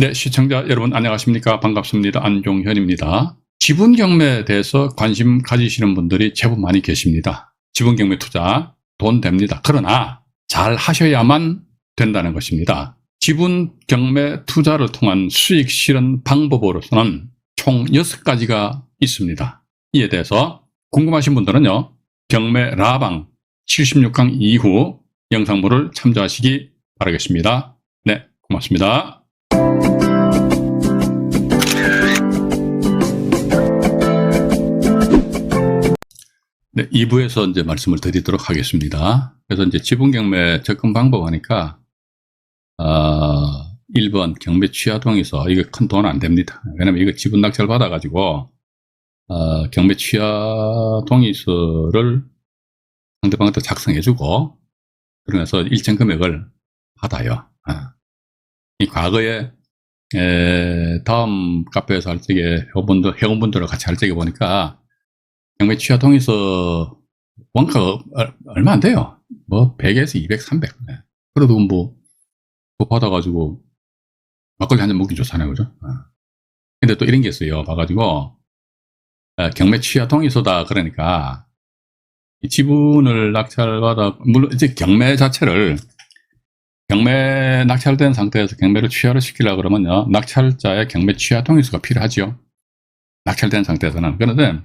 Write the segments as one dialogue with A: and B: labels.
A: 네, 시청자 여러분 안녕하십니까? 반갑습니다. 안종현입니다. 지분 경매에 대해서 관심 가지시는 분들이 제법 많이 계십니다. 지분 경매 투자 돈 됩니다. 그러나 잘 하셔야만 된다는 것입니다. 지분 경매 투자를 통한 수익 실현 방법으로서는 총 6가지가 있습니다. 이에 대해서 궁금하신 분들은요. 경매 라방 76강 이후 영상물을 참조하시기 바라겠습니다. 네, 고맙습니다. 네, 2부에서 이제 말씀을 드리도록 하겠습니다. 그래서 이제 지분 경매 접근 방법 하니까, 어, 1번 경매 취하동에서 이거 큰 돈 안 됩니다. 왜냐면 이거 지분 낙찰 받아가지고, 어, 경매 취하 동의서를 상대방한테 작성해주고, 그러면서 일정 금액을 받아요. 아. 이 과거에, 에, 다음 카페에서 할 적에 회원분들, 회원분들과 같이 할 적에 보니까, 경매 취하 동의서 원가가 얼- 얼마 안 돼요. 뭐 100에서 200, 300. 네. 그래도 뭐 그거 받아가지고 막걸리 한 잔 먹기 좋잖아요, 그죠? 어. 근데 또 이런 게 있어요. 봐가지고 어, 경매 취하 동의서다 그러니까 이 지분을 낙찰받아 물론 이제 경매 자체를 경매 낙찰된 상태에서 경매를 취하를 시키려 그러면요 낙찰자의 경매 취하 동의서가 필요하지요. 낙찰된 상태에서는 그런데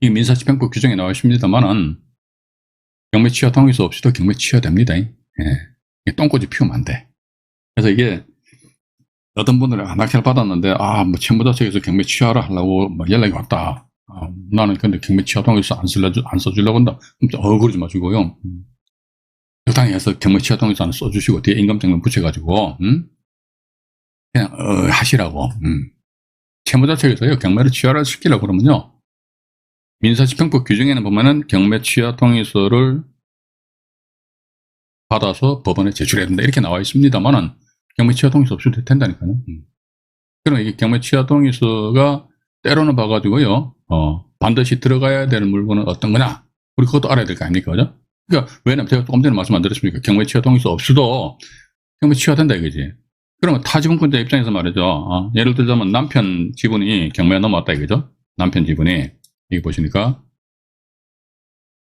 A: 이 민사집행법 규정에 나와 있습니다만은 경매 취하 동의서 없이도 경매 취하됩니다. 예. 똥꼬지 피우면 안 돼. 그래서 이게 어떤 분들은 아, 낙찰 받았는데 아 뭐 채무자 측에서 경매 취하를 하려고 뭐 연락이 왔다. 아, 나는 근데 경매 취하 동의서 안 쓸려 안 써주려고 한다. 어그러지 마시고요. 음. 적당히 해서 경매 취하 동의서 안 써주시고 뒤에 인감증명 붙여가지고 음? 그냥 어, 하시라고. 음. 채무자 측에서요 경매를 취하를 시키려고 그러면요 민사집행법 규정에는 보면은 경매 취하 동의서를 받아서 법원에 제출해야 된다 이렇게 나와 있습니다만은 경매 취하 동의서 없이도 된다니까요. 음. 그럼 이게 경매 취하 동의서가 때로는 봐가지고요, 어, 반드시 들어가야 되는 물건은 어떤 거냐? 우리 그것도 알아야 될 거 아닙니까? 그죠? 그러니까, 왜냐면 제가 조금 전에 말씀 안 드렸습니까? 경매 취하 동의서 없이도 경매 취하된다 이거지. 그러면 타지분권자 입장에서 말이죠. 어, 예를 들자면 남편 지분이 경매에 넘어왔다 이거죠? 남편 지분이. 여기 보시니까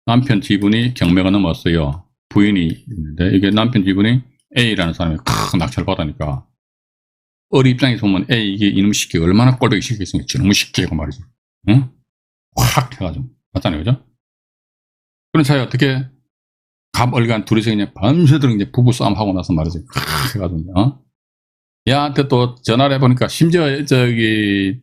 A: 남편 지분이 경매가 넘었어요. 부인이 있는데 이게 남편 지분이 A라는 사람이 크 낙찰 받으니까 어리 입장에서 보면 A 이게 이놈 시키 얼마나 꼴보기 싫겠습니까? 저놈의 시키고 말이지. 응? 확 해가지고 맞잖아요, 그죠? 그런 차이 어떻게 갑얼간 둘이서 그냥 밤새도록 이제 부부 싸움 하고 나서 말이지. 크 해가지고 어? 얘한테 또 전화를 해보니까 심지어 저기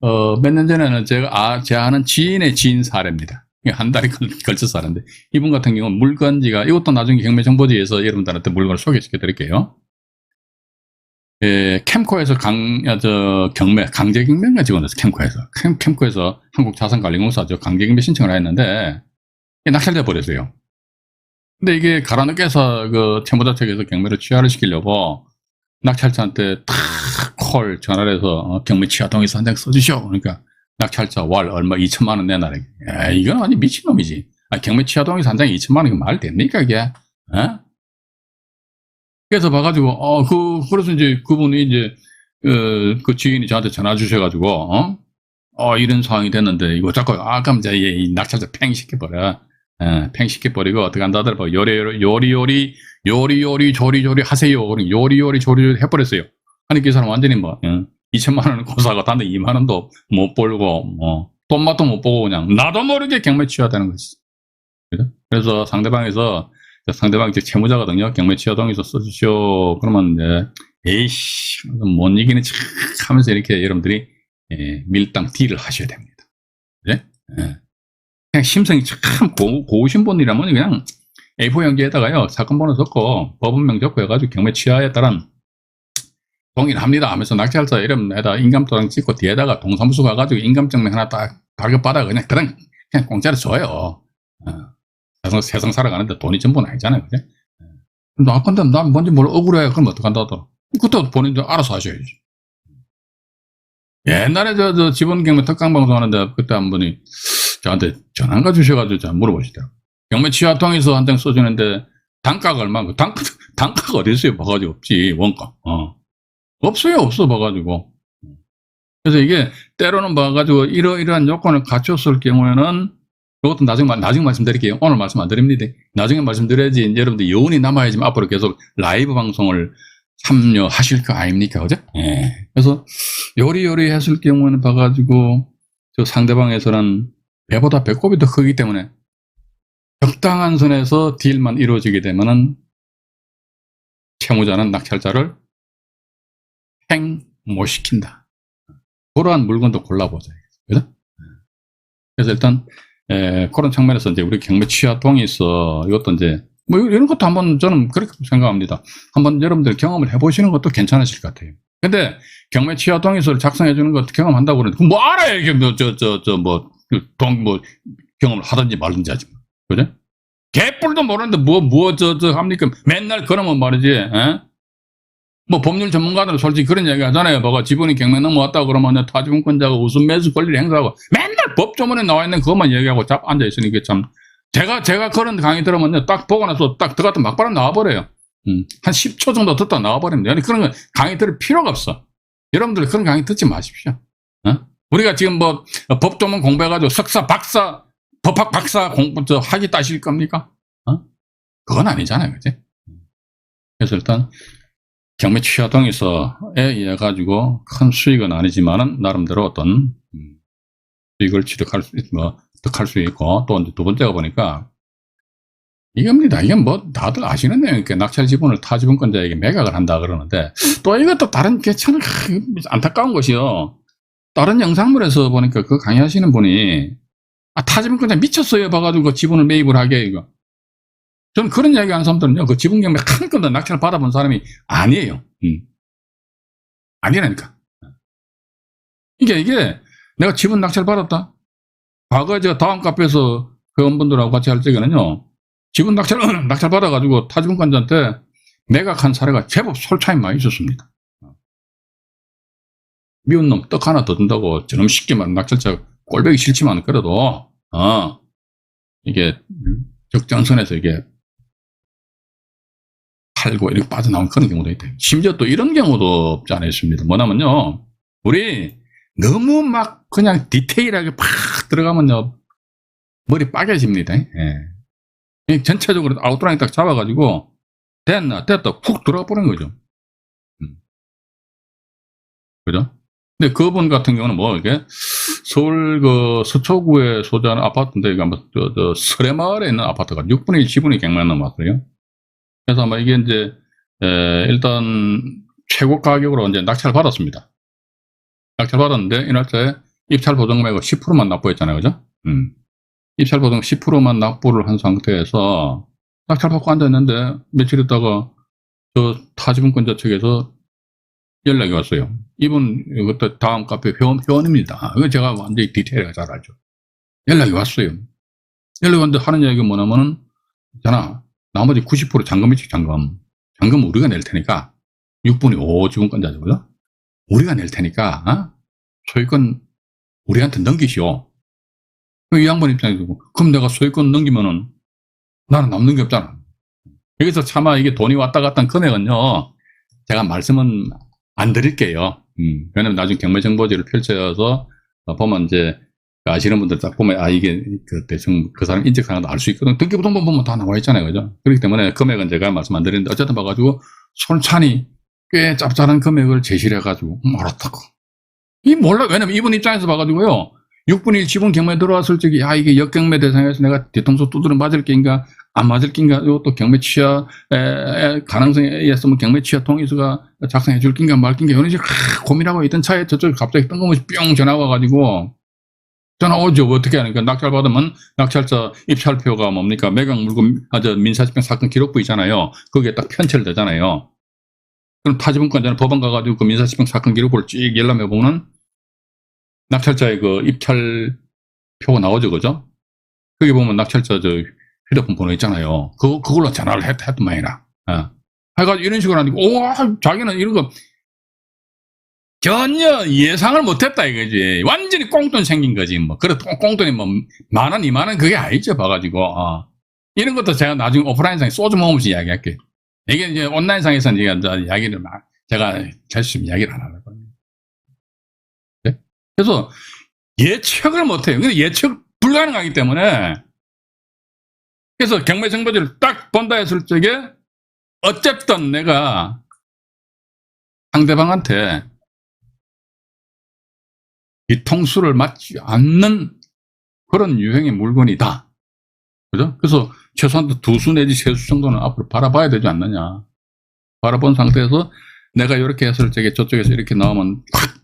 A: 어, 몇 년 전에는 제가, 아, 제 아는 지인의 지인 사례입니다. 한 걸- 걸쳐서 하는데, 이분 같은 경우는 물건지가, 이것도 나중에 경매정보지에서 여러분들한테 물건을 소개시켜 드릴게요. 예, 캠코에서 강, 야, 저, 경매, 강제 경매가 직원에서 캠코에서. 캠, 캠코에서 한국자산관리공사죠. 강제 경매 신청을 했는데, 낙찰돼 버렸어요. 근데 이게 가라늦게서 그 채무자 측에서 경매를 취하를 시키려고 낙찰자한테 탁콜 전화를 해서 어, 경매 취하 동의서 한 장 써주시오. 그러니까 낙찰자 월 얼마 2천만 원 내놔라. 야, 이건 완전 미친놈이지. 아, 경매 취하 동의서 한 장에 2천만 원이 말 됩니까 이게? 어? 그래서 봐가지고 어그 그래서 이제 그분이 이제 그, 그 지인이 저한테 전화 주셔가지고 어? 어 이런 상황이 됐는데 이거 자꾸 아 그럼 이제 이 낙찰자 팽 시켜버려. 어, 팽 시켜버리고 어떻게 한다더라 뭐 요리 요리 요리 요리 요리 요리 조리 조리 하세요. 그럼 요리 요리 조리 조리 해버렸어요. 아니 그 사람 완전히 뭐 응? 2천만 원 고사가 단데 2만 원도 못 벌고 뭐 돈맛도 못 보고 그냥 나도 모르게 경매 취하되는 거지. 그래서 상대방에서 상대방 이제 채무자거든요. 경매 취하동에서 써주시오. 그러면 이제 에이씨 못 이기는 척 하면서 이렇게 여러분들이 예, 밀당 딜을 하셔야 됩니다. 그래? 예. 그냥 심성이 참 고, 고우신 분이라면 그냥 A4 용지에다가요 사건 번호 적고 법원명 적고 해가지고 경매 취하에 따른 동의를 합니다 하면서 낙찰자 이름에다 인감도장 찍고 뒤에다가 동사무소 가가지고 인감증명 하나 딱 발급받아 그냥 그냥 그냥 공짜로 줘요. 어. 세상, 살아가는데 돈이 전부는 아니잖아요. 그래? 나 근데 난 뭔지 몰라 억울해. 그럼 어떡한다 하더라. 그때 본인들 알아서 하셔야지. 옛날에 저, 저 지분 경매 특강 방송 하는데 그때 한 분이 저한테 전화가 주셔가지고 저 물어보시더라고. 경매 취하통에서 한 장 써주는데 단가가 얼마인가? 단가, 단가가 어디 있어요? 봐가지고 없지. 원가. 어. 없어요, 없어 봐가지고. 그래서 이게 때로는 봐가지고 이러이러한 요건을 갖췄을 경우에는 이것도 나중에, 말- 나중에 말씀드릴게요. 오늘 말씀 안 드립니다. 나중에 말씀드려야지 여러분들 여운이 남아야지만 앞으로 계속 라이브 방송을 참여하실 거 아닙니까? 그죠? 예. 그래서 요리요리 했을 경우에는 봐가지고 저 상대방에서는 배보다 배꼽이 더 크기 때문에 적당한 선에서 딜만 이루어지게 되면은 채무자는 낙찰자를 행 못 시킨다. 그러한 물건도 골라보자. 그죠? 그래서 일단 에, 그런 측면에서 이제 우리 경매 취하 있어 이것도 이제 뭐 이런 것도 한번 저는 그렇게 생각합니다. 한번 여러분들 경험을 해보시는 것도 괜찮으실 것 같아요. 근데 경매 취하 동의서를 작성해 주는 것 경험한다고 그러는데 뭐 알아요 이게 뭐저저 저 뭐 동뭐 경험을 하든지 말든지 하지 뭐. 그죠? 개뿔도 모르는데 뭐 뭐 저 저 합니까? 맨날 그러면 말이지. 에? 뭐 법률 전문가들은 솔직히 그런 얘기 하잖아요. 뭐가 지분이 경매 넘어왔다 그러면 타지분권자가 우선 매수 권리를 행사하고 맨날 법조문에 나와 있는 그것만 얘기하고 잡 앉아 있으니까 참 제가 제가 그런 강의 들으면요 딱 보고 나서 딱 들어갔다 막바로 나와버려요. 음, 한 10초 정도 듣다 나와버립니다. 아니 그런 거 강의 들을 필요가 없어. 여러분들 그런 강의 듣지 마십시오. 어? 우리가 지금 뭐 법조문 공부해가지고 석사 박사 법학 박사 공부 저 학위 따실 겁니까? 어? 그건 아니잖아요, 그지? 그래서 일단 경매 취하동에서에 의해 가지고 큰 수익은 아니지만은 나름대로 어떤 음, 수익을 취득할 수 있, 뭐 득할 수 있고 또 두 번째가 보니까 이겁니다. 이게 뭐 다들 아시는 내용이니까 낙찰 지분을 타 지분권자에게 매각을 한다 그러는데 또 이것도 다른 게 참 안타까운 것이요. 다른 영상물에서 보니까 그 강의하시는 분이 아, 타지분권자 미쳤어요. 봐가지고 그 지분을 매입을 하게 이거. 저는 그런 이야기 하는 사람들은요, 그 지분 경매 한 건도 낙찰 받아본 사람이 아니에요. 음. 아니라니까. 이게, 이게, 내가 지분 낙찰 받았다? 과거에 제가 다음 카페에서 회원분들하고 같이 할 적에는요, 지분 낙찰, 낙찰 받아가지고 타지분권자한테 매각한 사례가 제법 솔차이 많이 있었습니다. 미운 놈 떡 하나 더 준다고 저놈 쉽게 말하면 낙찰자 꼴보기 싫지만 그래도, 어, 이게 적정선에서 이게 팔고 이렇게 빠져나온 그런 경우도 있다. 심지어 또 이런 경우도 없지 않아 있습니다. 뭐냐면요. 우리 너무 막 그냥 디테일하게 팍 들어가면요. 머리 빠개집니다. 예. 이 전체적으로 아웃라인 딱 잡아가지고 됐나 됐다 훅 들어가 버린 거죠. 음. 그죠? 근데 그분 같은 경우는 뭐 이게 서울 그 서초구에 소재하는 아파트인데 이게 아마 저, 저 설해마을에 있는 아파트가 6분의 1 지분이 경매에 넘어왔어요. 그래서 아마 이게 이제 에, 일단 최고 가격으로 이제 낙찰 받았습니다. 낙찰 받았는데 이 날짜에 입찰 보증금액을 10%만 납부했잖아요, 그죠? 음. 입찰 보증 10%만 납부를 한 상태에서 낙찰 받고 앉아 있는데 며칠 있다가 저 타지분권자 측에서 연락이 왔어요. 이분 이것도 다음 카페 회원 회원입니다. 이거 제가 완전히 디테일하게 잘 알죠. 연락이 왔어요. 연락이 왔는데 하는 얘기가 뭐냐면은 있잖아 나머지 90% 잔금이지 잔금. 잔금 우리가 낼 테니까 6분의 5 지분권자죠. 우리가 낼 테니까 어? 소유권 우리한테 넘기시오. 그이 양반 입장에서 그럼 내가 소유권 넘기면은 나는 남는 게 없잖아. 여기서 차마 이게 돈이 왔다 갔다 한 금액은요. 제가 말씀은 안 드릴게요. 음, 왜냐면 나중에 경매정보지를 펼쳐서 어, 보면 이제 그 아시는 분들 딱 보면 아 이게 그 대충 그 사람 인적 사항도 알 수 있거든. 등기부등본 보면 다 나와 있잖아요, 그죠? 그렇기 때문에 금액은 제가 말씀 안 드리는데 어쨌든 봐가지고 손찬이 꽤 짭짤한 금액을 제시를 해가지고 음, 알았다고. 이 몰라 왜냐면 이분 입장에서 봐가지고요. 6분의 1 지분 경매 들어왔을 적에 야 이게 역경매 대상에서 내가 뒤통수 두드려 맞을 게인가 안 맞을 게인가 이것도 경매 취하 가능성에 의해서 뭐 경매 취하 통일서가 작성해 줄 낀가 말 낀가 이런 식으로 하, 고민하고 있던 차에 저쪽에 갑자기 뜬금없이 뿅 전화가 와가지고 전화 오죠. 어떻게 하니까 낙찰 받으면 낙찰자 입찰표가 뭡니까? 매각 물건 아 저 민사집행 사건 기록부 있잖아요. 거기에 딱 편철되잖아요. 그럼 타지분권자는 법원 가가지고 그 민사집행 사건 기록부를 쭉 열람해 보면 낙찰자의 그 입찰 표가 나오죠, 그죠? 거기 보면 낙찰자 저 휴대폰 번호 있잖아요. 그, 그걸로 전화를 했, 말이야. 어. 해가지고 이런 식으로 하니까, 오, 자기는 이런 거 전혀 예상을 못했다 이거지. 완전히 꽁돈 생긴 거지, 뭐. 그래, 꽁- 꽁돈이 뭐, 만 원, 이만 원 그게 아니죠, 봐가지고. 어. 이런 것도 제가 나중에 오프라인상에 소주 먹으면서 이야기할게요. 이게 이제 온라인상에서는 제가 이야기를 막 제가 결심 이야기를 안 하려고 합니다. 네? 그래서 예측을 못해요. 근데 예측 불가능하기 때문에 그래서 경매 정보지를 딱 본다 했을 적에 어쨌든 내가 상대방한테 뒤통수를 맞지 않는 그런 유형의 물건이다. 그죠? 그래서 최소한 두 수 내지 세 수 정도는 앞으로 바라봐야 되지 않느냐. 바라본 상태에서 내가 이렇게 했을 적에 저쪽에서 이렇게 나오면 탁,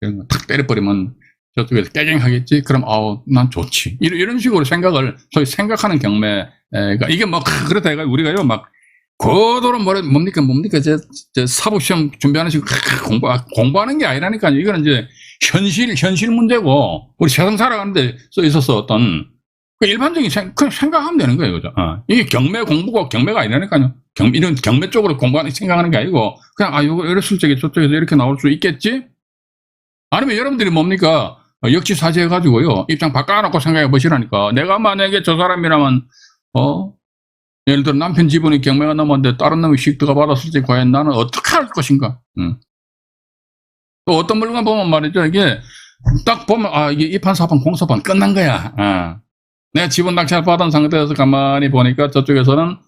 A: 이런 거탁 때려버리면 저쪽에서 깨갱하겠지? 그럼, 아우, 난 좋지. 이런, 이런 식으로 생각을, 소위 생각하는 경매가, 이게 뭐, 그렇다 해가 우리가요, 막, 고도로 뭐래, 뭡니까, 뭡니까, 저, 저 사법 시험 준비하는 식으로 공부, 공부하는 게 아니라니까요. 이거는 이제 현실, 현실 문제고, 우리 세상 살아가는데 써 있어서 어떤, 그 일반적인 생, 그냥 생각하면 되는 거예요, 그죠? 어. 이게 경매 공부가 경매가 아니라니까요. 경, 이런 경매 쪽으로 공부하는, 생각하는 게 아니고, 그냥, 아, 이거 이랬을 적에 저쪽에서 이렇게 나올 수 있겠지? 아니면 여러분들이 뭡니까? 어, 역지사지해가지고요. 입장 바꿔놓고 생각해 보시라니까. 내가 만약에 저 사람이라면, 어? 예를 들어 남편 지분이 경매가 넘었는데 다른 놈이 식드가 받았을 때 과연 나는 어떻게 할 것인가? 응. 또 어떤 물건 보면 말이죠. 이게 딱 보면, 아, 이게 이판, 사판, 공사판 끝난 거야. 어. 내가 지분 낙찰 받은 상태에서 가만히 보니까 저쪽에서는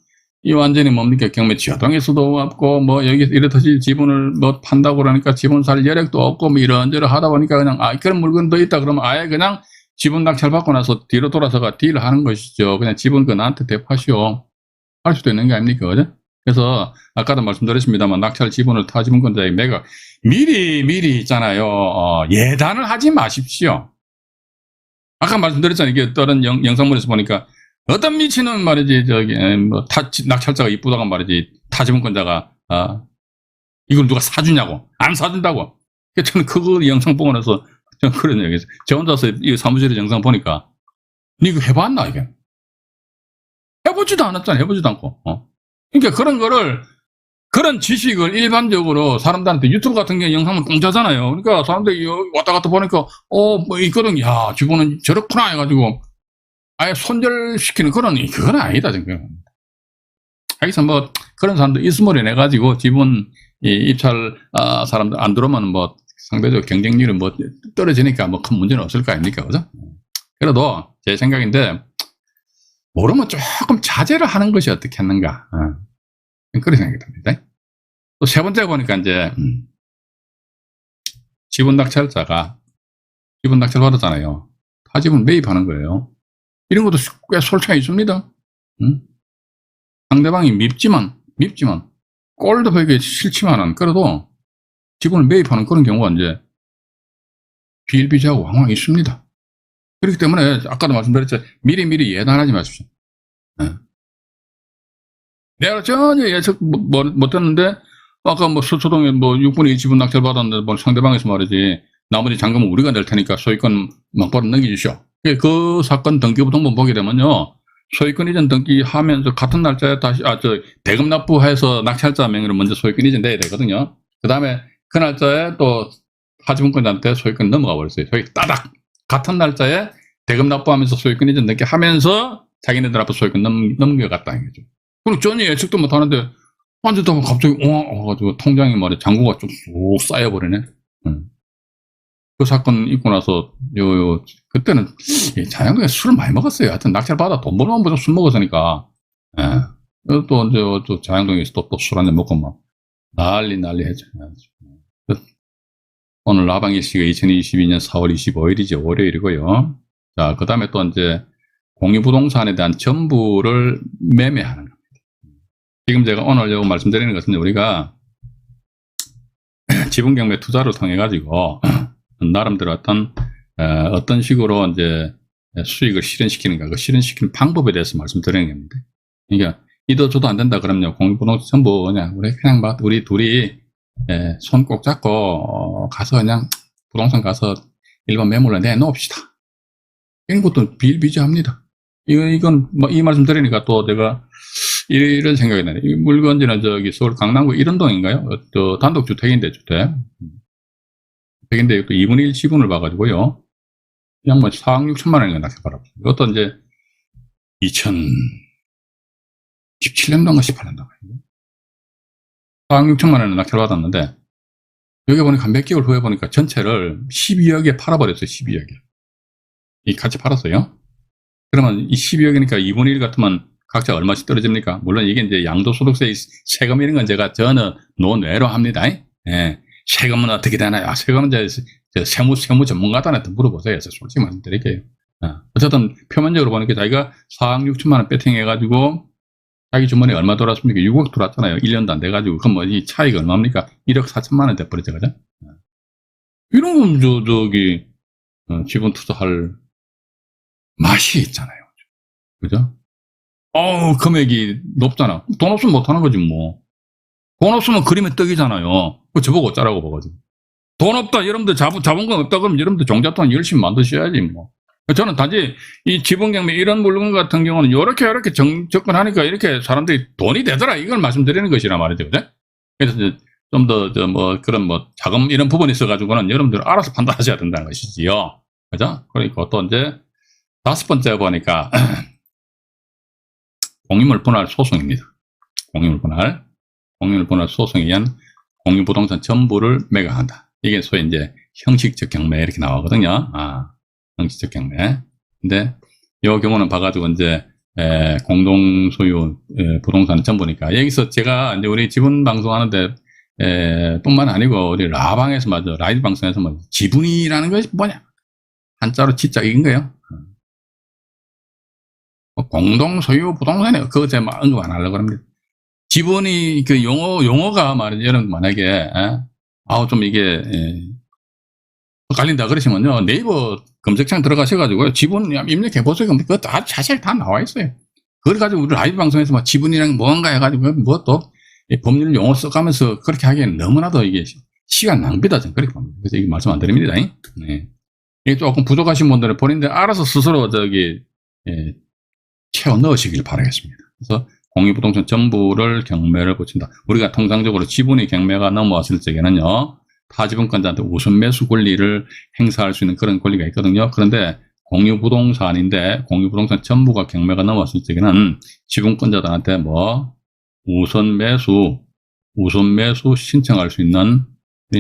A: 이 완전히 뭡니까? 경매 지하동에서도 없고 뭐 여기 이렇듯이 지분을 뭐 판다고 그러니까 지분 살 여력도 없고 뭐 이런저런 하다 보니까 그냥 아 그런 물건도 있다 그러면 아예 그냥 지분 낙찰 받고 나서 뒤로 돌아서가 딜을 하는 것이죠. 그냥 지분 그 나한테 대파시오. 할 수도 있는 게 아닙니까? 그죠? 그래서 아까도 말씀드렸습니다만 낙찰 지분을 타 지분권자에게 내가 미리 미리 있잖아요. 어, 예단을 하지 마십시오. 아까 말씀드렸잖아요. 이게 다른 영, 영상물에서 보니까 어떤 미치는 말이지 저기 에, 뭐 타, 낙찰자가 이쁘다고 말이지 타지분권자가 아 이걸 누가 사주냐고. 안 사준다고. 그래서 저는 그거 영상 보고 나서 저는 그런 얘기했어요. 저 혼자서 이 사무실에 영상 보니까 니 이거 해봤나 이게? 해보지도 않았잖아. 해보지도 않고. 어. 그러니까 그런 거를 그런 지식을 일반적으로 사람들한테 유튜브 같은 게 영상은 공짜잖아요. 그러니까 사람들이 왔다 갔다 보니까 어 뭐 있거든. 야 주부는 저렇구나 해가지고 아예 손절시키는 그런, 그건 아니다, 지금. 하여튼 뭐, 그런 사람도 있으므로 내가지고 지분 이 입찰, 아, 사람들 안 들어오면 뭐, 상대적 경쟁률은 뭐, 떨어지니까 뭐 큰 문제는 없을 거 아닙니까? 그죠? 그래도 제 생각인데, 모르면 조금 자제를 하는 것이 어떻겠는가. 어. 그런 생각이 듭니다. 또 세 번째 보니까 이제, 음, 지분 낙찰자가 지분 낙찰 받았잖아요. 타집은 매입하는 거예요. 이런 것도 꽤 솔차가 있습니다. 응? 상대방이 밉지만, 밉지만, 꼴도 벽에 싫지만은, 그래도 지분을 매입하는 그런 경우가 이제 비일비재하고 왕왕 있습니다. 그렇기 때문에, 아까도 말씀드렸죠. 미리미리 예단하지 마십시오. 네. 내가 전혀 예측 못, 못했는데, 아까 뭐 서초동에 뭐 6분의 2 지분 낙찰 받았는데, 뭐 상대방에서 말이지, 나머지 잔금은 우리가 낼 테니까 소유권 막바로 넘겨주시오. 그 사건 등기부등본 보게 되면요. 소유권 이전 등기하면서 같은 날짜에 다시, 아, 저, 대금 납부해서 낙찰자 명의로 먼저 소유권 이전 돼야 되거든요. 그 다음에 그 날짜에 또 하지분권자한테 소유권 넘어가 버렸어요. 소유 따닥! 같은 날짜에 대금 납부하면서 소유권 이전 등기하면서 자기네들 앞에 소유권 넘, 넘겨갔다는 거죠. 그럼 전혀 예측도 못 하는데, 완전 또 갑자기, 어, 가지고 통장에 말이야, 잔고가 좀쑥 쌓여버리네. 응. 그 사건 있고 나서 요, 요 그때는 자양동에 술을 많이 먹었어요. 하여튼 낙찰 받아 돈 벌면 무조건 술 먹었으니까. 예. 또 이제 또 자양동에서 또 술 한잔 먹고 막 난리 난리 했죠. 오늘 라방일 씨가 2022년 4월 25일이죠. 월요일이고요. 자, 그 다음에 또 이제 공유부동산에 대한 전부를 매매하는 겁니다. 지금 제가 오늘 요 말씀드리는 것은 우리가 지분경매 투자를 통해 가지고 나름대로 어떤 어, 떤 식으로 이제 수익을 실현시키는가 그 실현시키는 방법에 대해서 말씀드리는 겁니다. 그러니까 이도 저도 안 된다 그러면요 공유부동산 전부 그냥 우리 그냥 막 우리 둘이 예, 손꼭 잡고 어, 가서 그냥 부동산 가서 일반 매물로 내놓읍시다. 이런 것도 비일비재합니다. 이거 이건 뭐 이 말씀 드리니까 또 내가 이런 생각이 나네. 이 물건지는 저기 서울 강남구 이런 동인가요? 어, 또 단독주택인데 주택. 주택인데 또 2분의 1 지분을 봐가지고요. 그냥 뭐 4억 6천만 원인가 낙찰받았어요. 이것도 이제 2017년도인가 18년도인가. 4억 6천만 원을 낙찰받았는데 여기 보니까 몇 개월 후에 보니까 전체를 12억에 팔아버렸어요. 12억에. 이 같이 팔았어요. 그러면 이 12억이니까 2분의 1 같으면 각자 얼마씩 떨어집니까? 물론 이게 이제 양도소득세 세금 이런 건 제가 저는 논외로 합니다. 예. 세금은 어떻게 되나요? 아, 세금은 이제 저 세무, 세무 전문가들한테 물어보세요. 솔직히 말씀드릴게요. 어. 어쨌든 표면적으로 보니까 자기가 4억 6천만 원 배팅해가지고 자기 주머니에 얼마 돌았습니까? 6억 돌았잖아요. 1년도 안 돼가지고. 그럼 뭐 이 차이가 얼마입니까? 1억 4천만 원 돼버리죠. 그죠? 어. 이런 건 저, 저기, 어, 지분 투자할 맛이 있잖아요. 그죠? 어우, 금액이 높잖아. 돈 없으면 못하는 거지, 뭐. 돈 없으면 그림의 떡이잖아요. 그 저보고 어쩌라고 봐가지고. 돈 없다, 여러분들 자본, 자본금 없다, 그러면 여러분들 종잣돈 열심히 만드셔야지, 뭐. 저는 단지 이 지분경매 이런 물건 같은 경우는 이렇게 이렇게 정, 접근하니까 이렇게 사람들이 돈이 되더라 이걸 말씀드리는 것이라 말이죠. 그죠? 그래서 좀더저뭐 그런 뭐 자금 이런 부분이 있어 가지고는 여러분들 알아서 판단하셔야 된다는 것이지요. 그죠? 그러니까 또 이제 다섯 번째 보니까 공유물 분할 소송입니다. 공유물 분할. 공유물 분할 소송에 의한 공유 부동산 전부를 매각한다. 이게 소위 이제 형식적 경매 이렇게 나오거든요. 아, 형식적 경매. 근데 이 경우는 봐가지고 이제 에, 공동 소유 에, 부동산 전부니까 여기서 제가 이제 우리 지분 방송하는데 에, 뿐만 아니고 우리 라방에서 맞아 라이브 방송에서 뭐 지분이라는 것이 뭐냐 한자로 이긴 거예요. 뭐 공동 소유 부동산이에요. 그거 제가 막 언급 안 하려고 합니다. 지분이 그 용어 용어가 말이죠. 여러분 만약에 에? 아우 좀 이게 에, 헷갈린다 그러시면요 네이버 검색창 들어가셔가지고 지분 입력해 보세요. 그럼 그거 다 사실 다 나와 있어요. 그걸 가지고 우리 라이브 방송에서 막 지분이랑 뭔가 해가지고 뭐또 법률 용어 써가면서 그렇게 하기에는 너무나도 이게 시간 낭비다 저는 그렇게 봅니다. 그래서 이거 말씀 안 드립니다. 네. 이게 조금 부족하신 분들은 본인들 알아서 스스로 저기 예, 채워 넣으시길 바라겠습니다. 그래서 공유부동산 전부를 경매를 붙인다. 우리가 통상적으로 지분이 경매가 넘어왔을 적에는요, 타지분권자한테 우선 매수 권리를 행사할 수 있는 그런 권리가 있거든요. 그런데 공유부동산인데 공유부동산 전부가 경매가 넘어왔을 적에는 지분권자들한테 뭐 우선 매수, 우선 매수 신청할 수 있는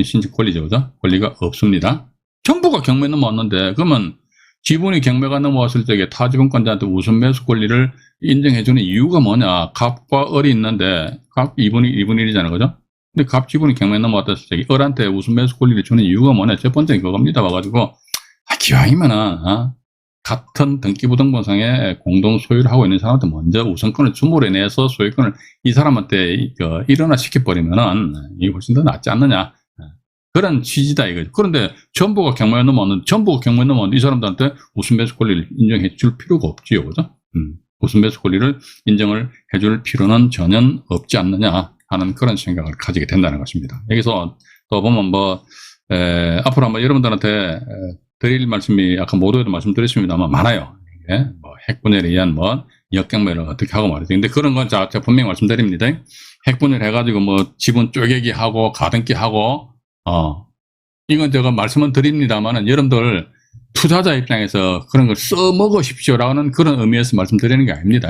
A: 신청 권리죠. 그죠? 권리가 없습니다. 전부가 경매 넘어왔는데 그러면 지분이 경매가 넘어왔을 적에 타지분권자한테 우선 매수 권리를 인정해주는 이유가 뭐냐? 갑과 을이 있는데 갑 2분의 2분의 1이잖아요. 그죠? 근데 갑 지분이 경매 넘어왔을 적에 을한테 우선 매수 권리를 주는 이유가 뭐냐? 첫 번째 그겁니다. 와가지고 아, 기왕이면은 어? 같은 등기부등본상에 공동 소유를 하고 있는 사람한테 먼저 우선권을 주물에 내서 소유권을 이 사람한테 그 일어나 시켜버리면은 이게 훨씬 더 낫지 않느냐? 그런 취지다 이거죠. 그런데 전부가 경매에 넘어왔는데 전부가 경매에 넘어왔는데 이 사람들한테 우선 매수 권리를 인정해 줄 필요가 없지요. 그죠? 음, 우선 매수 권리를 인정을 해줄 필요는 전혀 없지 않느냐 하는 그런 생각을 가지게 된다는 것입니다. 여기서 또 보면 뭐 에, 앞으로 한번 여러분들한테 에, 드릴 말씀이 아까 모두에도 말씀드렸습니다만 많아요. 이게 뭐 핵분열에 의한 뭐 역경매를 어떻게 하고 말이죠. 근데 그런 건 자, 제가 분명히 말씀드립니다. 핵분열 해가지고 뭐 지분 쪼개기 하고 가등기 하고 어, 이건 제가 말씀은 드립니다만은 여러분들 투자자 입장에서 그런 걸 써먹으십시오라는 그런 의미에서 말씀드리는 게 아닙니다.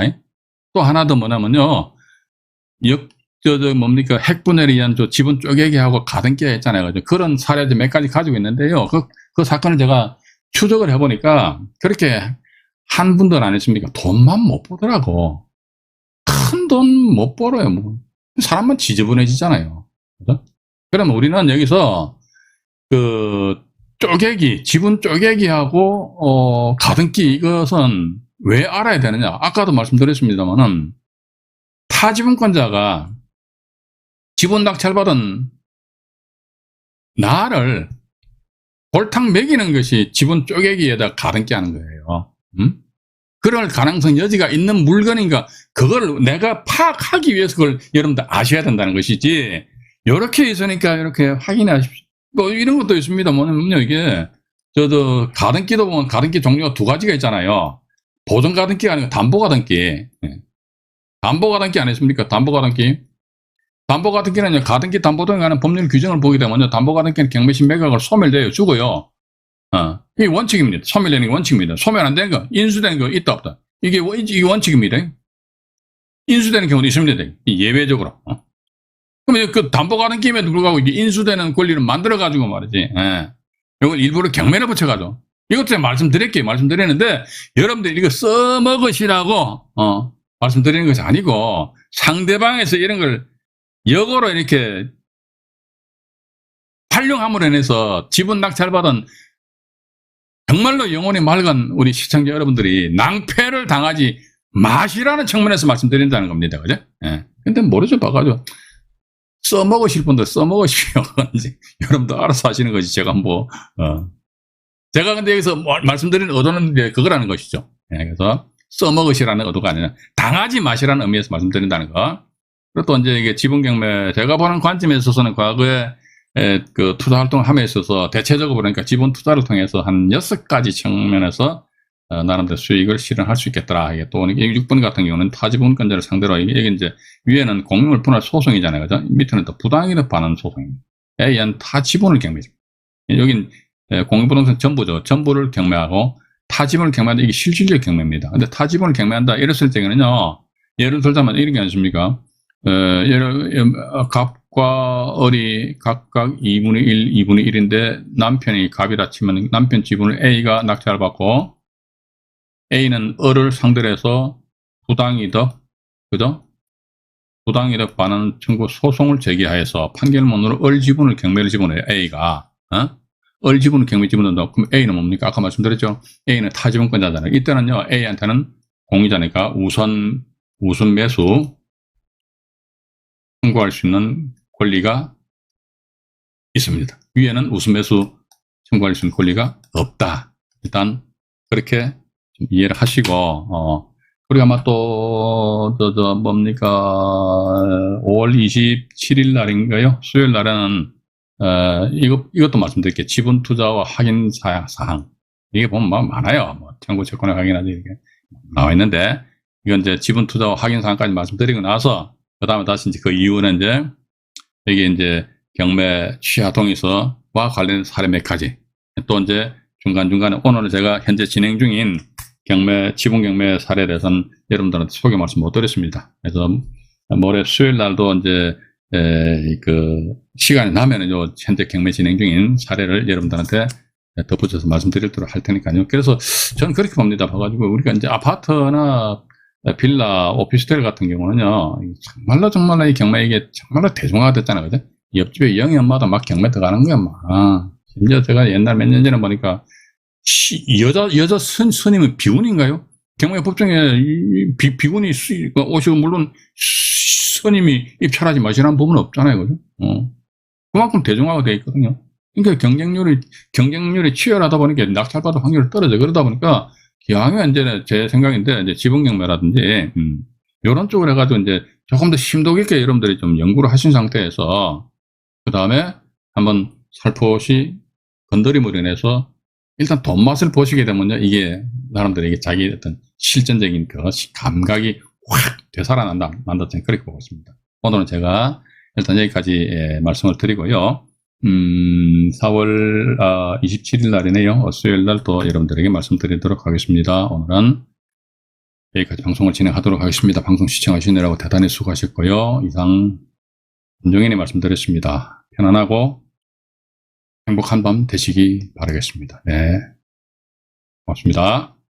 A: 또 하나 더 뭐냐면요. 역, 저, 저, 뭡니까. 핵분열에 의한 저 지분 쪼개기 하고 가등기 했잖아요. 그런 사례들 몇 가지 가지고 있는데요. 그, 그 사건을 제가 추적을 해보니까 그렇게 한 분들 안 했습니까? 돈만 못 보더라고. 큰 돈 못 벌어요. 뭐. 사람만 지저분해지잖아요. 그죠? 그러면 우리는 여기서 그 쪼개기, 지분 쪼개기하고 어, 가등기 이것은 왜 알아야 되느냐? 아까도 말씀드렸습니다만은 타지분권자가 지분 낙찰받은 나를 골탕 먹이는 것이 지분 쪼개기에다 가등기 하는 거예요. 음? 그럴 가능성 여지가 있는 물건인가 그걸 내가 파악하기 위해서 그걸 여러분들 아셔야 된다는 것이지 이렇게 있으니까 이렇게 확인하십시오. 뭐 이런 것도 있습니다. 뭐냐면요, 이게 저도 가등기도 보면 가등기 종류가 두 가지가 있잖아요. 보존 가등기가 아니고 담보 가등기. 예. 담보 가등기 아니십니까? 담보 가등기. 담보 가등기는 가등기 담보 등에 관한 법률 규정을 보게 되면 담보 가등기는 경매신 매각을 소멸되어 주고요. 어, 이게 원칙입니다. 소멸되는 게 원칙입니다. 소멸 안 되는 거, 인수되는 거 있다 없다. 이게, 원- 이게 원칙입니다. 인수되는 경우도 있습니다. 예외적으로. 어? 그러면 그 담보가는 김에도 불구하고 인수되는 권리를 만들어가지고 말이지. 예. 이걸 일부러 경매를 붙여가지고. 이것도 제가 말씀드릴게요. 말씀드리는데, 여러분들 이거 써먹으시라고, 어, 말씀드리는 것이 아니고, 상대방에서 이런 걸 역으로 이렇게 활용함으로 인해서 지분 낙찰받은 정말로 영혼이 맑은 우리 시청자 여러분들이 낭패를 당하지 마시라는 측면에서 말씀드린다는 겁니다. 그죠? 예. 근데 모르죠. 봐가지고. 써먹으실 분들 써먹으시오. 이제 여러분들 알아서 하시는 거지. 제가 뭐, 어. 제가 근데 여기서 뭐 말씀드리는 의도는 이제 그거라는 것이죠. 예, 그래서 써먹으시라는 의도가 아니라 당하지 마시라는 의미에서 말씀드린다는 거. 그리고 또 이제 이게 지분 경매, 제가 보는 관점에 있어서는 과거에 에, 그 투자 활동을 함에 있어서 대체적으로 그러니까 지분 투자를 통해서 한 여섯 가지 측면에서 어, 나름대로 수익을 실현할 수 있겠더라. 이게 또 6번 같은 경우는 타 지분권자를 상대로 이게, 이제 위에는 공유물 분할 소송이잖아요. 그죠? 밑에는 또 부당이득 반환 소송입니다. 에 의한 타지분을 경매죠. 여긴 에, 공유부동산 전부죠. 전부를 경매하고 타 지분을 경매한다. 이게 실질적 경매입니다. 근데 타 지분을 경매한다. 이랬을 때는요. 예를 들자면 이런 게 아니십니까? 어, 예를, 어, 갑과 을이 각각 2분의 1, 2분의 1인데 남편이 갑이라 치면 남편 지분을 A가 낙찰을 받고 A는 을을 상대로 해서 부당이득, 그죠? 부당이득 반환 청구 소송을 제기하여서 판결문으로 을 지분을 경매를 집어넣어요, A가. 어? 을 지분을 경매 집어넣는다. 그럼 A는 뭡니까? 아까 말씀드렸죠? A는 타지분권자잖아요. 이때는요, A한테는 공유자니까 우선, 우선 매수, 청구할 수 있는 권리가 있습니다. 위에는 우선 매수 청구할 수 있는 권리가 없다. 일단 그렇게 좀 이해를 하시고 어 그리고 아마 또, 저, 저, 뭡니까, 5월 27일 날인가요? 수요일 날에는, 어, 이것, 이것도 말씀드릴게요. 지분 투자와 확인 사- 사항. 이게 보면 뭐 많아요. 뭐, 청구 채권을 확인하지, 이렇게 나와 있는데, 이건 이제 지분 투자와 확인 사항까지 말씀드리고 나서, 그 다음에 다시 이제 그 이후는 이제, 여기 이제 경매 취하 동의서와 관련 사례 몇 가지. 또 이제 중간중간에 오늘 제가 현재 진행 중인 경매, 지분 경매 사례에 대해서는 여러분들한테 소개 말씀 못 드렸습니다. 그래서 모레 수요일 날도 이제, 에, 그, 시간이 나면은 요 현재 경매 진행 중인 사례를 여러분들한테 덧붙여서 말씀드리도록 할 테니까요. 그래서 저는 그렇게 봅니다. 봐가지고 우리가 이제 아파트나 빌라, 오피스텔 같은 경우는요, 정말로 정말로 이 경매 이게 정말로 대중화됐잖아요. 그죠? 옆집에 영희 엄마도 막 경매 들어가는 거야, 막. 심지어 제가 옛날 몇 년 전에 보니까 시- 여자 여자 선 선임은 비군인가요? 경매 법정에 이- 비, 비군이 수- 오시고 물론 선임이 입찰하지 마시라는 부분은 없잖아요, 그죠? 어. 그만큼 대중화가 되어 있거든요. 그러니까 경쟁률이 경쟁률이 치열하다 보니까 낙찰받을 확률이 떨어져 그러다 보니까 기왕에 이제 제 생각인데 이제 지분 경매라든지 음, 이런 쪽으로 해가지고 이제 조금 더 심도 깊게 여러분들이 좀 연구를 하신 상태에서 그 다음에 한번 살포시 건드림으로 인해서 일단 돈 맛을 보시게 되면요 이게 이게 자기 어떤 실전적인 그 감각이 확 되살아난다 난다 그렇게 보고 있습니다. 오늘은 제가 일단 여기까지 예, 말씀을 드리고요. 음, 4월 27일 날이네요. 어, 수요일 날 또 여러분들에게 말씀드리도록 하겠습니다. 오늘은 여기까지 방송을 진행하도록 하겠습니다. 방송 시청하시느라고 대단히 수고하셨고요. 이상 김종현이 말씀드렸습니다. 편안하고 행복한 밤 되시기 바라겠습니다. 네. 고맙습니다.